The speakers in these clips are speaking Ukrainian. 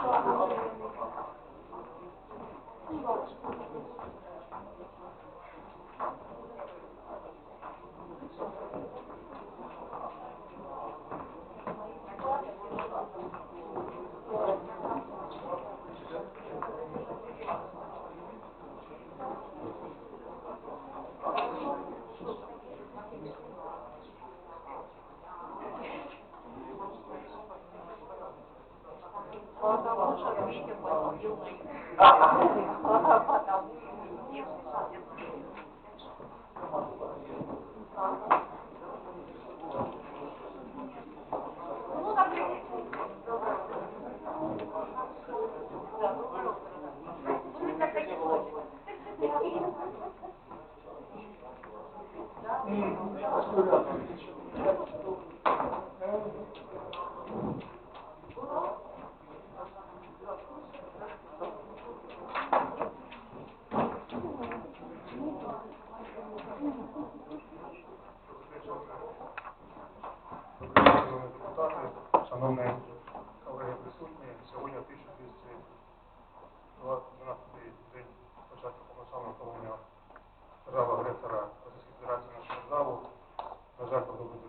Thank you. Потому что видим, посетил Ну, например, ну, это такие случаи. Шановні депутати, шановні колеги присутні, сьогодні 1212 день початку повноправного вторгнення держави-агресора Російської Федерації нашу державу. На жаль, продовжують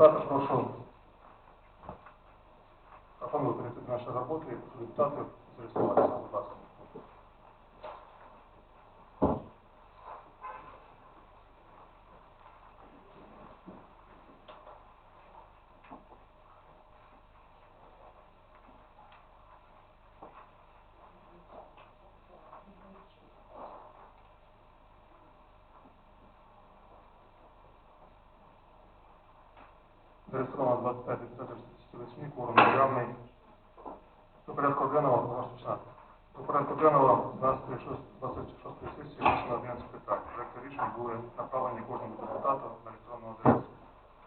Депутати, прошу пропоную нашу роботи і депутатів зареєструватися, будь ласка. Зареєстровано 25 депутатів 68, кворум державний. До порядку денного можна починати. До порядку денного 26 26 сесії винесено 11 питань. Проекти рішень були направлені кожному депутату на електронну адресу.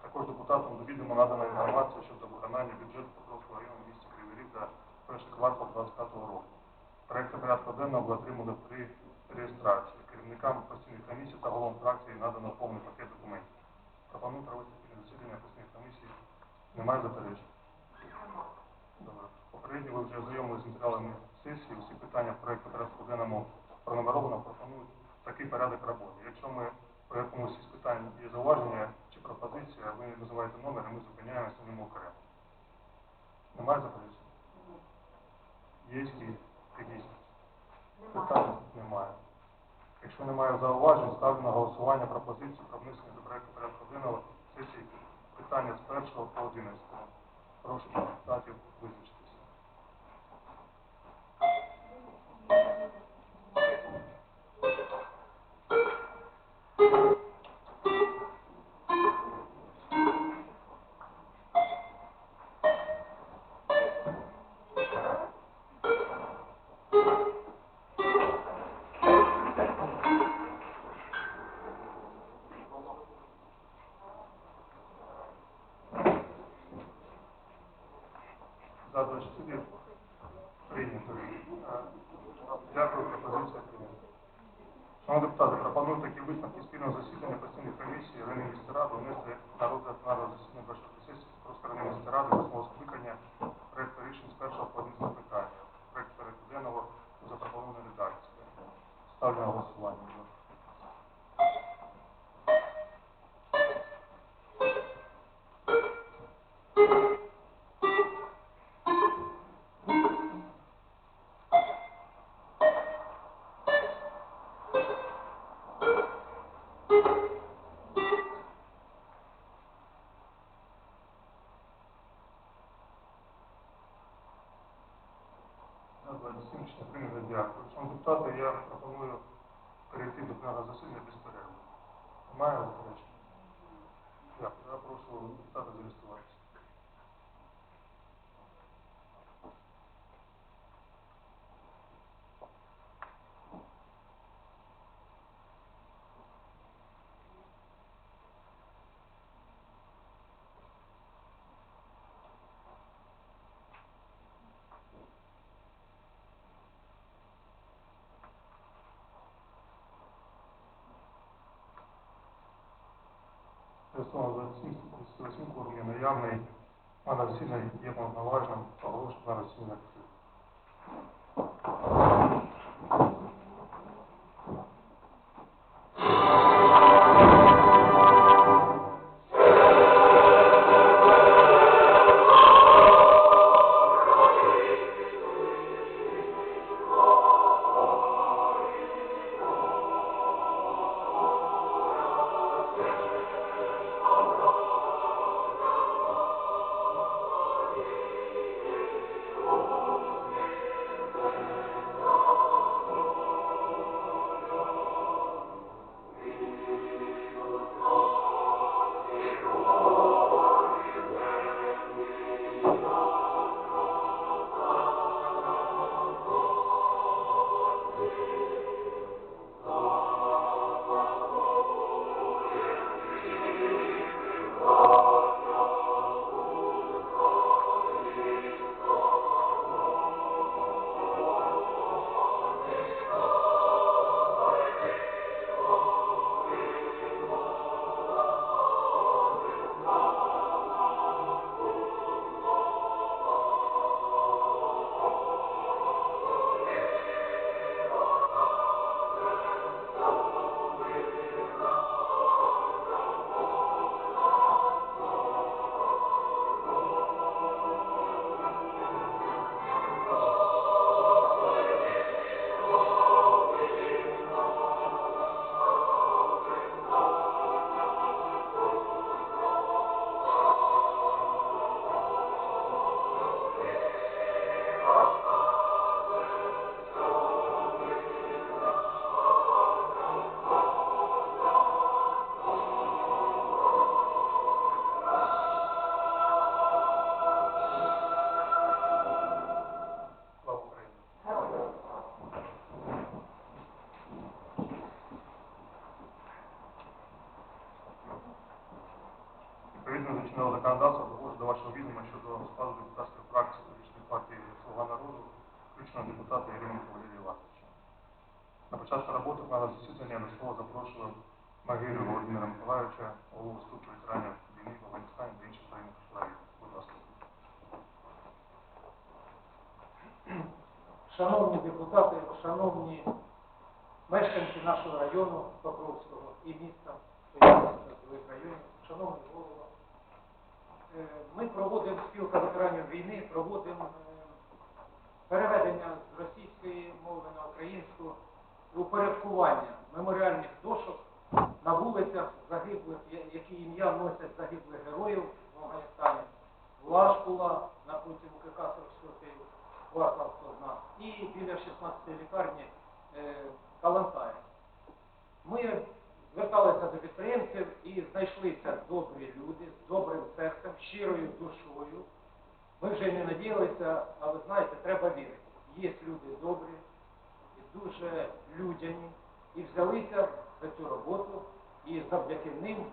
Також депутатам до відома надана інформація щодо виконання бюджету Покровського району в місті Кривий Ріг за перший квартал 2025 року. Проекти порядку денного ви отримали при реєстрації. Керівникам постійних комісій та головам фракції надано повний пакет документів. Пропоную провести спільне засідання постійних комісій. Немає заперечень? Добре. Попередньо ви вже з матеріалами сесії. Усі питання проекту порядку денному пронумеровано пропонують такий порядок роботи. Якщо ми по якомусь із питань є зауваження чи пропозиція, ви називаєте номер, і ми зупиняємося ним окремо. Немає заперечень? Є якісь питання? Немає. Якщо немає зауважень, ставлю на голосування пропозицію про внесення до проекту порядку денного сесії питання з 1 по 11. Прошу депутатів визначитися. Прошу сюди. Прийнято. Дякую, пропозиція прийнята. Шановні депутати, пропоную такі висновки спільного засідання постійної комісії Ради міста ради внести на розгляд на засідання Башківської сесії просто Ради міської ради восьмого скликання проєкту рішень з першого по одному питання. проект порядку денного запропоновано редакція. Ставлю на голосування. Рішення прийнято. Дякую. Шановні депутати, я пропоную перейти до пленарного засідання без перерви. Немає заперечень? Дякую. Я прошу депутата зареєструватися. 27, 38 кворум є наявний. Пане засідання є повноважним. Оголошую пленарне засідання відкритим. На роботи плану засідання до слова запрошую Магирю Володимира Миколаївича, голову ступу ветеранів війни Афганістані та інших країнах України. Будь ласка. Шановні депутати, шановні мешканці нашого району Покровського і міста своїх районів, шановний голова, е, ми проводимо спілка ветеранів війни, проводимо е, переведення з російської мови на українську упорядкування меморіальних дошок на вулицях загиблих, які ім'я носять загиблих героїв в Афганістані. Лашкула напроти УКК 44 квартал хто знає, і біля 16 лікарні е, Калантая. Ми зверталися до підприємців і знайшлися добрі люди з добрим серцем, щирою душою. Ми вже не надіялися, але знаєте, треба вірити. Є люди добрі дуже людяні, і взялися за цю роботу, і завдяки ним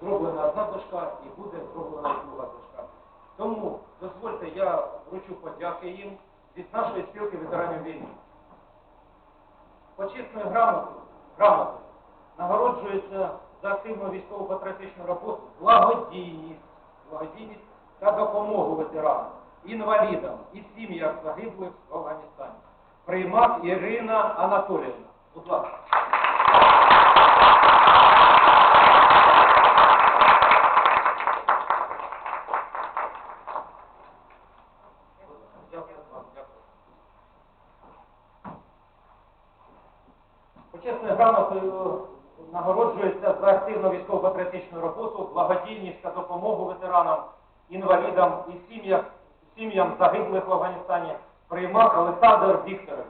зроблена одна дошка і буде зроблена друга дошка. Тому дозвольте, я вручу подяки їм від нашої спілки ветеранів війни. Почесною грамотою, грамотою нагороджується за активну військово-патріотичну роботу, благодійність, благодійність та допомогу ветеранам, інвалідам і сім'ям загиблих в Афганістані. Приймак Ірина Анатоліївна. Будь ласка. Грамотою нагороджується за активну військово-патріотичну роботу, благодійність та допомогу ветеранам, інвалідам і сім'ям загиблих в Афганістані Приймак Олександр Вікторович.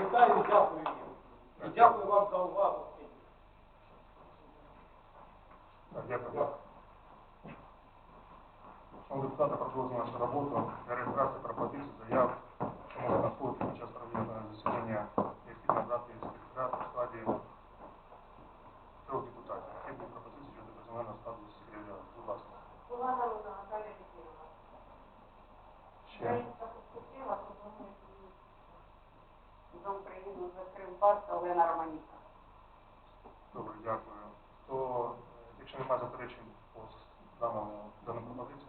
Вітаю, дякую. І дякую вам за увагу. Дякую. Депутати, продовжуємо нашу роботу. Для реєстрації Ще. Українська суспільна пропонує за Україну закрив Кримпарк Олена Романіка. Добре, дякую. То, е, якщо немає заперечень по даному даному даним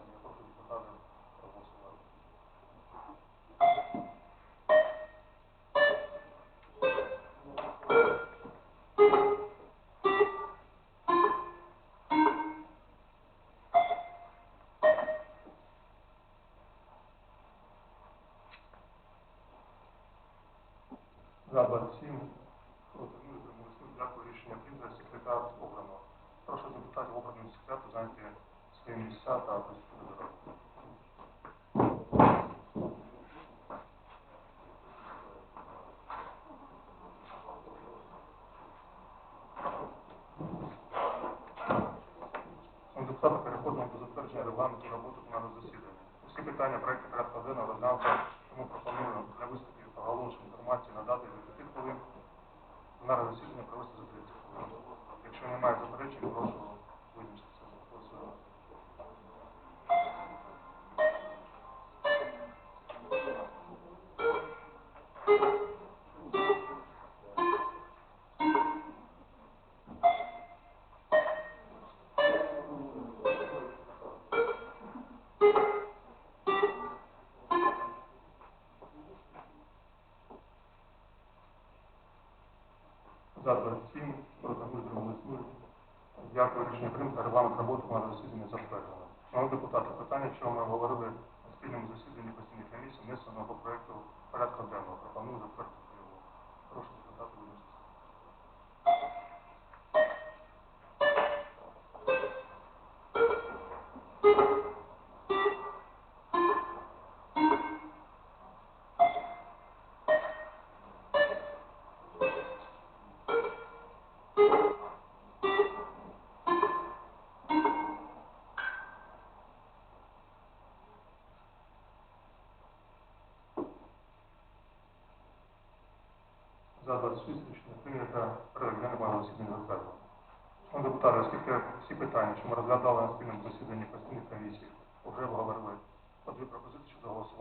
до роботи пленарного засідання. Усі питання проекту порядку денного розглянуто, тому пропоную для виступів та оголошень інформації надати від 5 хвилин, пленарне засідання Дякую, рішення прийнято. Регламент роботи на засідання затверджено. Шановні депутати, питання, що ми говорили на спільному засіданні постійних комісій, внесеного проєкту порядку денного. Пропоную затвердити його. Прошу депутати винести. За 26 рішення прийнято. Порядок денний пленарного засідання затверджено. Депутати, оскільки всі питання, що ми розглядали на спільному засіданні постійних комісій, вже обговорили по дві пропозиції щодо голосування.